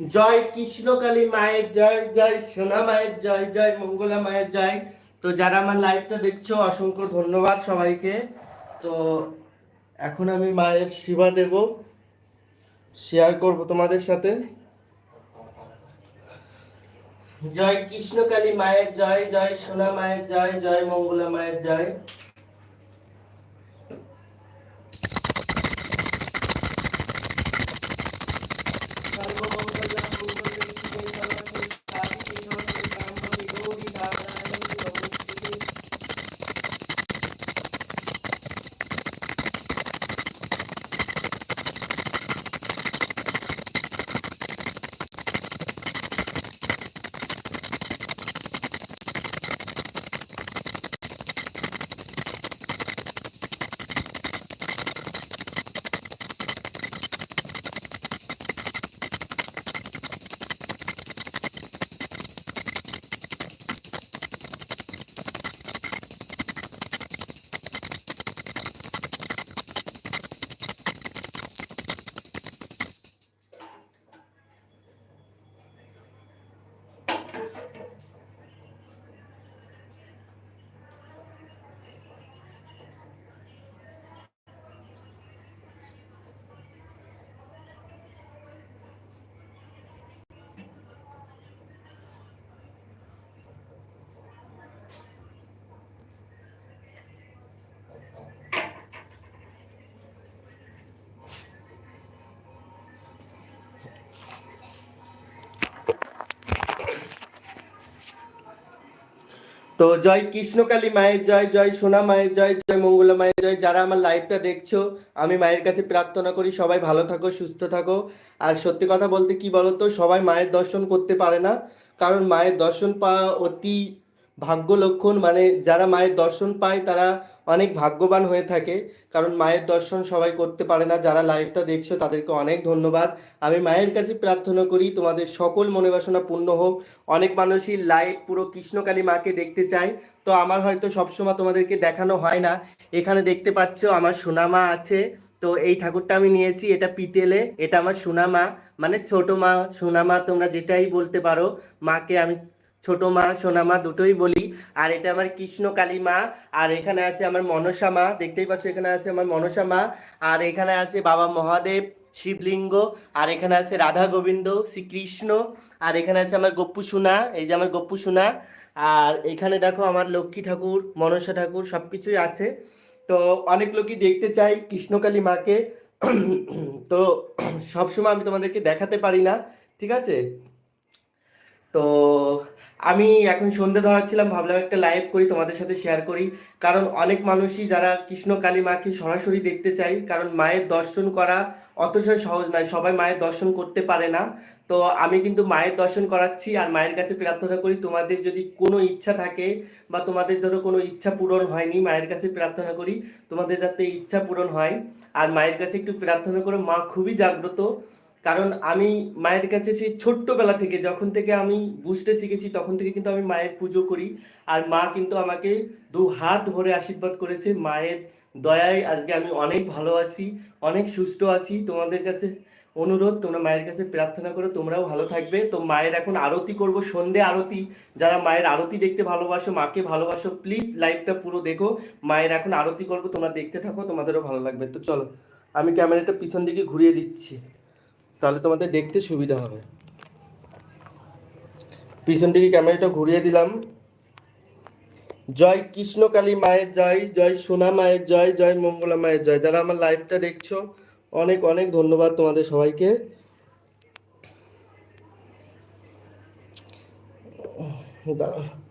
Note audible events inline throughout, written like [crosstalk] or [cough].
জয় কৃষ্ণকালী মায়ের জয় জয় সোনা মায়ের জয় জয় মঙ্গলা মায়ের জয়। তো যারা আমার লাইভটা দেখছ, অসংখ্য ধন্যবাদ সবাইকে। তো এখন আমি মায়ের সেবা দেব। শেয়ার করব তোমাদের সাথে। জয় কৃষ্ণকালী মায়ের জয় জয় সোনা মায়ের জয় জয় মঙ্গলা মায়ের জয়। তো জয় কৃষ্ণকালী মায়ের জয় জয় সোনা মায়ের জয় জয় মঙ্গলা মায়ের জয়। যারা আমার লাইভটা দেখছ, আমি মায়ের কাছে প্রার্থনা করি, সবাই ভালো থাকো, সুস্থ থাকো। আর সত্যি কথা বলতে কি বলতো, সবাই মায়ের দর্শন করতে পারে না। কারণ মায়ের দর্শন পাওয়া অতি ভাগ্য লক্ষণ মানে যারা মায়ের দর্শন পায় তারা অনেক ভাগ্যবান হয়ে থাকে। কারণ মায়ের দর্শন সবাই করতে পারে না। যারা লাইভটা দেখছ তাদেরকে অনেক ধন্যবাদ। আমি মায়ের কাছে প্রার্থনা করি তোমাদের সকল মনে বাসনা পূর্ণ হোক। অনেক মানুষই লাইভ পুরো কৃষ্ণকালী মাকে দেখতে চায়। তো আমার হয়তো সবসময় তোমাদেরকে দেখানো হয় না। এখানে দেখতে পাচ্ছ আমার সোনামা আছে। তো এই ঠাকুরটা আমি নিয়েছি। এটা পিতেলে। এটা আমার সোনামা। মানে ছোট মা, সোনামা তোমরা যেটাই বলতে পারো, মাকে আমি ছোট মা, সোনা মা দুটোই বলি। আর এটা আমার কৃষ্ণ কালী মা, আর এখানে আছে আমার মনসা মা, দেখতেই পাচ্ছ এখানে আছে আমার মনসা মা। আর এখানে আছে বাবা মহাদেব, শিবলিঙ্গ, আর এখানে আছে রাধা গোবিন্দ, শ্রীকৃষ্ণ, আর এখানে আছে আমার গপ্পু সোনা, এই যে আমার গপ্পু সোনা। আর এখানে দেখো আমার লক্ষ্মী ঠাকুর, মনসা ঠাকুর সব কিছুই আছে। তো অনেক লোকই দেখতে চাই কৃষ্ণকালী মাকে। [clears throat] তো সবসময় আমি তোমাদেরকে দেখাতে পারি না, ঠিক আছে? তো আমি এখন সন্ধে ধরাচ্ছিলাম ভাবলাম একটা লাইভ করি, তোমাদের সাথে শেয়ার করি। কারণ অনেক মানুষই যারা কৃষ্ণ কালী মাকে সরাসরি দেখতে চাই, কারণ মায়ের দর্শন করা অতটা সহজ নয়, সবাই মায়ের দর্শন করতে পারে না। তো আমি কিন্তু মায়ের দর্শন করাচ্ছি আর মায়ের কাছে প্রার্থনা করি, তোমাদের যদি কোনো ইচ্ছা থাকে বা তোমাদের ধরো কোনো ইচ্ছা পূরণ হয়নি, মায়ের কাছে প্রার্থনা করি, তোমাদের যাতে ইচ্ছা পূরণ হয়। আর মায়ের কাছে একটু প্রার্থনা করে, মা খুবই জাগ্রত। কারণ আমি মায়ের কাছে সেই ছোট্টবেলা থেকে যখন থেকে আমি বুঝতে শিখেছি, তখন থেকে কিন্তু আমি মায়ের পুজো করি। আর মা কিন্তু আমাকে দু হাত ভরে আশীর্বাদ করেছে, মায়ের দয়ায় আজকে আমি অনেক ভালো আছি, অনেক সুস্থ আছি। তোমাদের কাছে অনুরোধ, তোমরা মায়ের কাছে প্রার্থনা করো, তোমরাও ভালো থাকবে। তো মায়ের এখন আরতি করব, সন্ধে আরতি। যারা মায়ের আরতি দেখতে ভালোবাসো, মাকে ভালোবাসো প্লিজ লাইভটা পুরো দেখো। মায়ের এখন আরতি করব, তোমরা দেখতে থাকো, তোমাদেরও ভালো লাগবে। তো চলো, আমি ক্যামেরাটা পিছন দিকে ঘুরিয়ে দিচ্ছি। তাহলে তোমাদের দেখতে সুবিধা হবে। পিছন দিকে ক্যামেরাটা ঘুরিয়ে দিলাম। জয় কৃষ্ণকালী মায়ের জয় জয় সোনা মায়ের জয় জয় মঙ্গলা মায়ের জয়। যারা আমার লাইভটা দেখছ, অনেক অনেক ধন্যবাদ তোমাদের সবাইকে। দাঁড়াও।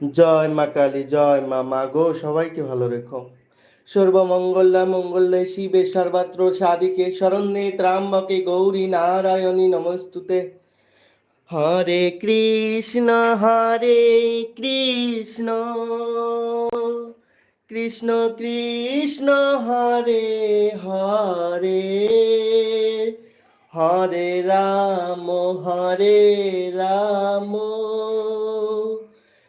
জয় মা কালী, জয় মা মা গো, সবাইকে ভালো রেখো। সর্বমঙ্গলা মঙ্গলে শিবে সর্বত্র সাদিকে শরণ্যে ত্রাম্বকে গৌরী নারায়ণী নমস্তুতে। হরে কৃষ্ণ হরে কৃষ্ণ কৃষ্ণ কৃষ্ণ, হরে হরে হরে রাম হরে রাম।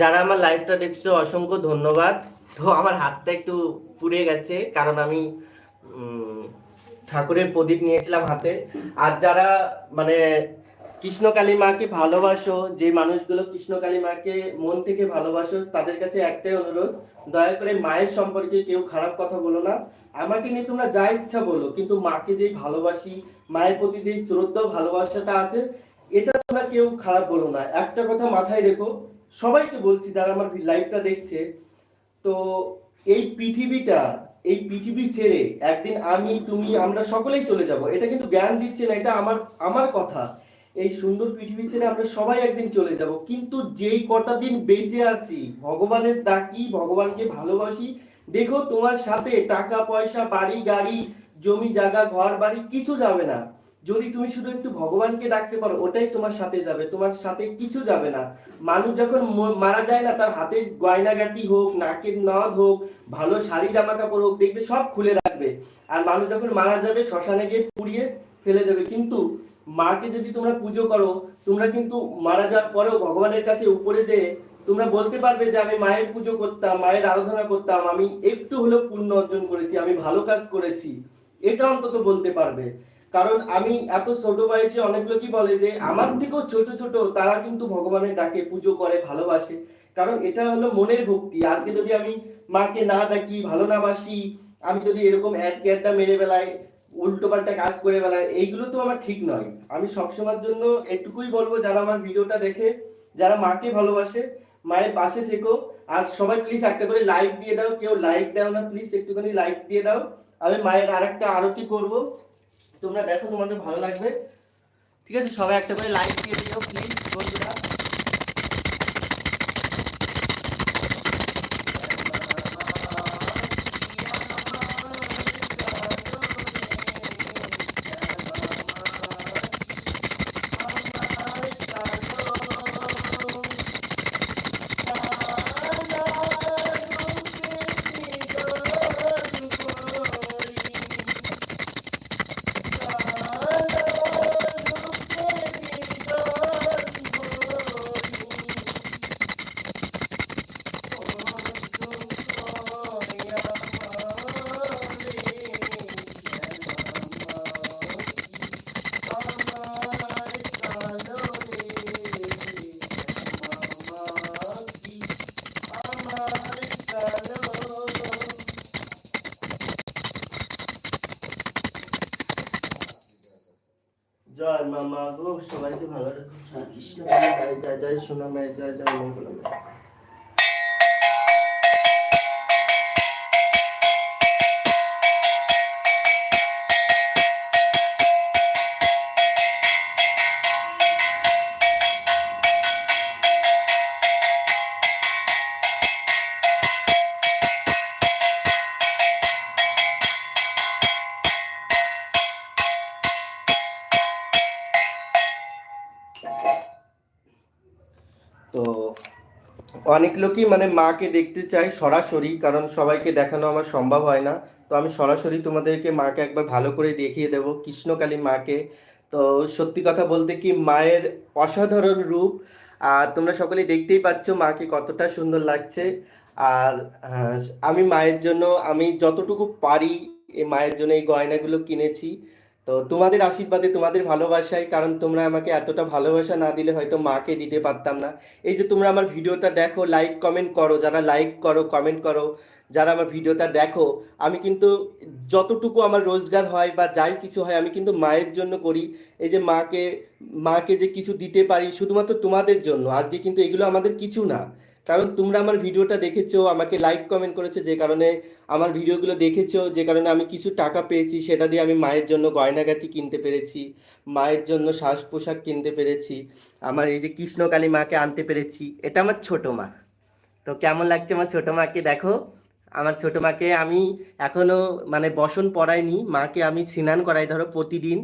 যারা আমার লাইভটা দেখছ, অসংখ্য ধন্যবাদ। তো আমার হাতটা একটু পুড়ে গেছে, কারণ আমি ঠাকুরের প্রদীপ নিয়েছিলাম হাতে। আর যারা মানে কৃষ্ণকালী মাকে ভালোবাসো, যে মানুষগুলো কৃষ্ণকালী মাকে মন থেকে ভালোবাসো, তাদের কাছে একটাই অনুরোধ, দয়া করে মায়ের সম্পর্কে কেউ খারাপ কথা বলো না। আমাকে নিয়ে তোমরা যা ইচ্ছা বলো, কিন্তু মাকে যে ভালোবাসি, মায়ের প্রতি যে শ্রদ্ধা ভালোবাসাটা আছে, এটা তোমরা কেউ খারাপ বলো না। একটা কথা মাথায় রেখো সবাইকে বলছি, যারা আমার লাইভটা দেখছে, তো এই পৃথিবীটা, এই পৃথিবী ছেড়ে একদিন আমি, তুমি, আমরা সকলেই চলে যাব। এটা কিন্তু জ্ঞান দিচ্ছে না, এটা আমার আমার কথা। এই সুন্দর পৃথিবী ছেড়ে আমরা সবাই একদিন চলে যাব। কিন্তু যেই কটা দিন বেঁচে আছি, ভগবানের ডাকি, ভগবানকে ভালোবাসি, দেখো তোমার সাথে টাকা, পয়সা, বাড়ি, গাড়ি, জমি, জায়গা, ঘর, বাড়ি, কিছু যাবে না। যদি তুমি শুধু একটু ভগবানকে ডাকতে পারো, ওটাই তোমার সাথে যাবে, তোমার সাথে কিছু যাবে না। মানুষ যখন মারা যায় না, তার হাতে গয়নাগাটি হোক, নাকের নদ হোক, ভালো শাড়ি জামা কাপড় হোক, দেখবে সব খুলে রাখবে। আর মানুষ যখন মারা যাবে, শ্মশানে গিয়ে পুড়িয়ে ফেলে দেবে। কিন্তু মাকে যদি তোমরা পুজো করো, তোমরা কিন্তু মারা যাওয়ার পরেও ভগবানের কাছে উপরে যে তোমরা বলতে পারবে যে, আমি মায়ের পুজো করতাম, মায়ের আরাধনা করতাম, আমি একটু হলেও পুণ্য অর্জন করেছি, আমি ভালো কাজ করেছি। এটা অন্তত বলতে পারবে। কারণ আমি এত ছোট বয়সে অনেক লোকই বলে যে, আমার থেকেও ছোট ছোট তারা কিন্তু ভগবানের ডাকে পুজো করে, ভালোবাসে। কারণ এটা হলো মনের ভক্তি। আজকে যদি আমি মাকে না ডাকি, ভালো না বাসি, আমি যদি এরকম অ্যাড ক্যাডটা মেরে বেলায় উল্টো পাল্টা কাজ করে বেলায় এইগুলো তো আমার ঠিক নয়। আমি সবসময়ের জন্য এটুকুই বলব, যারা আমার ভিডিওটা দেখে, যারা মাকে ভালোবাসে, মায়ের পাশে থেকো। আর সবাই প্লিজ একটা করে লাইক দিয়ে দাও। কেউ লাইক দাও না প্লিজ একটুখানি লাইক দিয়ে দাও। আমি মায়ের আরেকটা আরতি করব। তোমরা দেখো তোমাদের ভালো লাগবে। ঠিক আছে? সবাই একটা করে লাইক দিয়ে দিও প্লিজ জয় জয় জয় সোনা মায়ের জয় অনেক লোকই মানে মাকে দেখতে চায় সরাসরি, কারণ সবাইকে দেখানো আমার সম্ভব হয় না। তো আমি সরাসরি তোমাদেরকে মাকে একবার ভালো করে দেখিয়ে দেবো, কৃষ্ণকালী মাকে। তো সত্যি কথা বলতে কি, মায়ের অসাধারণ রূপ। আর তোমরা সকলেই দেখতেই পাচ্ছ মাকে কতটা সুন্দর লাগছে। আর আমি মায়ের জন্য, আমি যতটুকু পারি এই মায়ের জন্য এই গয়নাগুলো কিনেছি। তো তোমাদের আশীর্বাদে, তোমাদের ভালোবাসায়, কারণ তোমরা আমাকে এতটা ভালোবাসা না দিলে হয়তো মাকে দিতে পারতাম না। এই যে তোমরা আমার ভিডিওটা দেখো লাইক কমেন্ট করো, যারা লাইক করো কমেন্ট করো, যারা আমার ভিডিওটা দেখো, আমি কিন্তু যতটুকু আমার রোজগার হয় বা যাই কিছু হয়, আমি কিন্তু মায়ের জন্য করি। এই যে মাকে মাকে যে কিছু দিতে পারি, শুধুমাত্র তোমাদের জন্য, আজকে কিন্তু এগুলো আমাদের কিছু না। কারণ তোমরা আমার ভিডিওটা দেখেছ, আমাকে লাইক কমেন্ট করেছ, যে কারণে আমার ভিডিওগুলো দেখেছ, যে কারণে আমি কিছু টাকা পেয়েছি, সেটা দিয়ে আমি মায়ের জন্য গয়নাগাটি কিনতে পেরেছি, মায়ের জন্য শ্বাস পোশাক কিনতে পেরেছি, আমার এই যে কৃষ্ণকালী মাকে আনতে পেরেছি, এটা আমার ছোট মা। তো কেমন লাগছে আমার ছোট মাকে দেখো? আমার ছোট মাকে আমি এখনও মানে বসন পড়াইনি মাকে আমি স্নান করাই ধরো প্রতিদিন।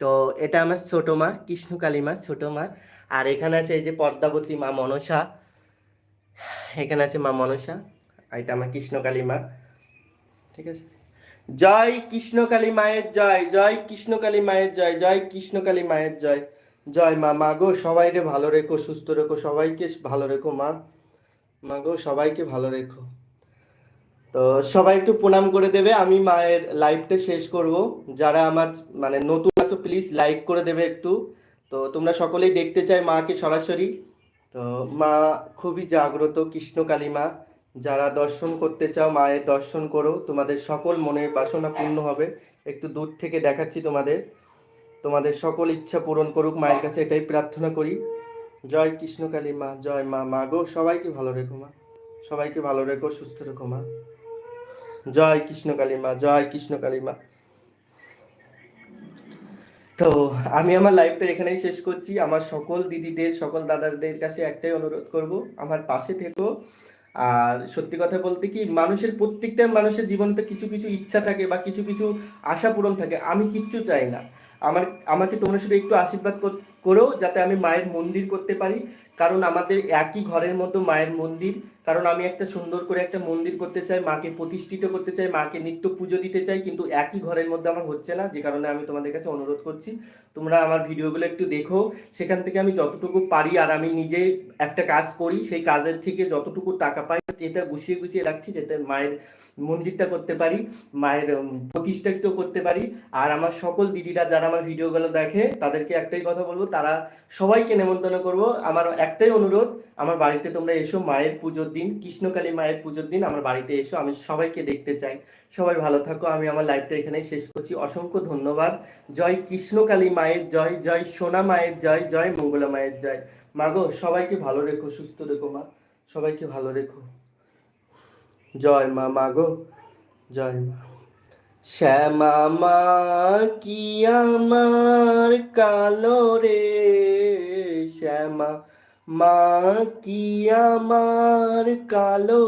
তো এটা আমার ছোট মা, কৃষ্ণকালী মা, ছোট মা। আর এখানে আছে এই যে পদ্মাবতী মা মনসা। এখানে আছে মা মনসা, আর এটা আমার কৃষ্ণকালী মা। ঠিক আছে? জয় কৃষ্ণকালী মায়ের জয় জয় কৃষ্ণকালী মায়ের জয় জয় কৃষ্ণকালী মায়ের জয়। জয় মা মা গো সবাইকে ভালো রেখো, সুস্থ রেখো, সবাইকে ভালো রেখো মা। মা গো, সবাইকে ভালো রেখো। তো সবাই একটু প্রণাম করে দেবে, আমি মায়ের লাইভটা শেষ করব। যারা আমার মানে নতুন আছো প্লিজ লাইক করে দেবে একটু। তো তোমরা সকলেই দেখতে চাই মাকে সরাসরি। তো মা খুবই জাগ্রত কৃষ্ণকালী মা যারা দর্শন করতে চাও, মায়ের দর্শন করো। তোমাদের সকল মনের বাসনা পূর্ণ হবে। একটু দূর থেকে দেখাচ্ছি তোমাদের। তোমাদের সকল ইচ্ছা পূরণ করুক। মায়ের কাছে এটাই প্রার্থনা করি। জয় কৃষ্ণকালী মা জয় মা। মা গো, সবাইকে ভালো রেখো মা। সবাইকে ভালো রেখো, সুস্থ রেখো মা। জয় কৃষ্ণকালী মা জয় কৃষ্ণকালী মা তো আমি আমার লাইফটা এখানেই শেষ করছি। আমার সকল দিদিদের, সকল দাদাদের কাছে একটাই অনুরোধ করব, আমার পাশে থেকো। আর সত্যি কথা বলতে কি, মানুষের প্রত্যেকটা মানুষের জীবনে তো কিছু কিছু ইচ্ছা থাকে বা কিছু কিছু আশা পূরণ থাকে। আমি কিচ্ছু চাই না। আমার, আমাকে তোমরা শুধু একটু আশীর্বাদ কর- যাতে আমি মায়ের মন্দির করতে পারি। কারণ আমাদের একই ঘরের মতো মায়ের মন্দির। কারণ আমি একটা সুন্দর করে একটা মন্দির করতে চাই, মাকে প্রতিষ্ঠিত করতে চাই, মাকে নিত্য পুজো দিতে চাই, কিন্তু একই ঘরের মধ্যে আমার হচ্ছে না, যে কারণে আমি তোমাদের কাছে অনুরোধ করছি, তোমরা আমার ভিডিওগুলো একটু দেখো, সেখান থেকে আমি যতটুকু পারি আর আমি নিজে একটা কাজ করি, সেই কাজের থেকে যতটুকু টাকা পাই এটা গুছিয়ে গুছিয়ে রাখছি, যাতে মায়ের মন্দিরটা করতে পারি, মায়ের প্রতিষ্ঠিত করতে পারি, আর আমার সকল দিদিরা যারা আমার ভিডিওগুলো দেখে, তাদেরকে একটাই কথা বলব, তারা সবাইকে নেমন্তন্ন করব। আমার একটাই অনুরোধ, আমার বাড়িতে তোমরা এসো, মায়ের পুজোর দিন, কৃষ্ণকালী মায়ের পুজোর দিন, আমার বাড়িতে এসো, আমি সবাইকে দেখতে চাই। সবাই ভালো থাকো, আমি আমার লাইভটা এখানেই শেষ করছি। অসংখ্য ধন্যবাদ। জয় কৃষ্ণকালী মায়ের জয় জয় সোনা মায়ের জয় জয় মঙ্গলা মায়ের জয়। মাগো সবাইকে ভালো রেখো, সুস্থ রেখো মা। সবাইকে ভালো রেখো। জয় মা মাগো জয় মা। শ্যামা মা, কি আমার কালো রে? শ্যামা মা কি আমার কালো?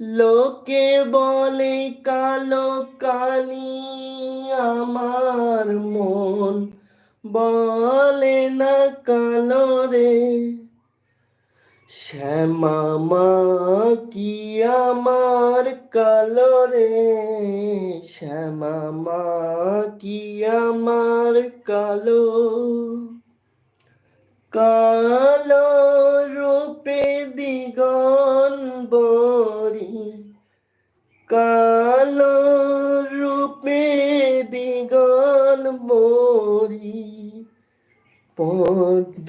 লোকে বলে কালো কানি আমার মন। বলে না কালো রে। শ্যামা মা কি আমার কালো রে? শ্যামা মা কি আমার কালো? কালো রূপে দিগন বরি কাল রূপে দিগন মরি পদ্ম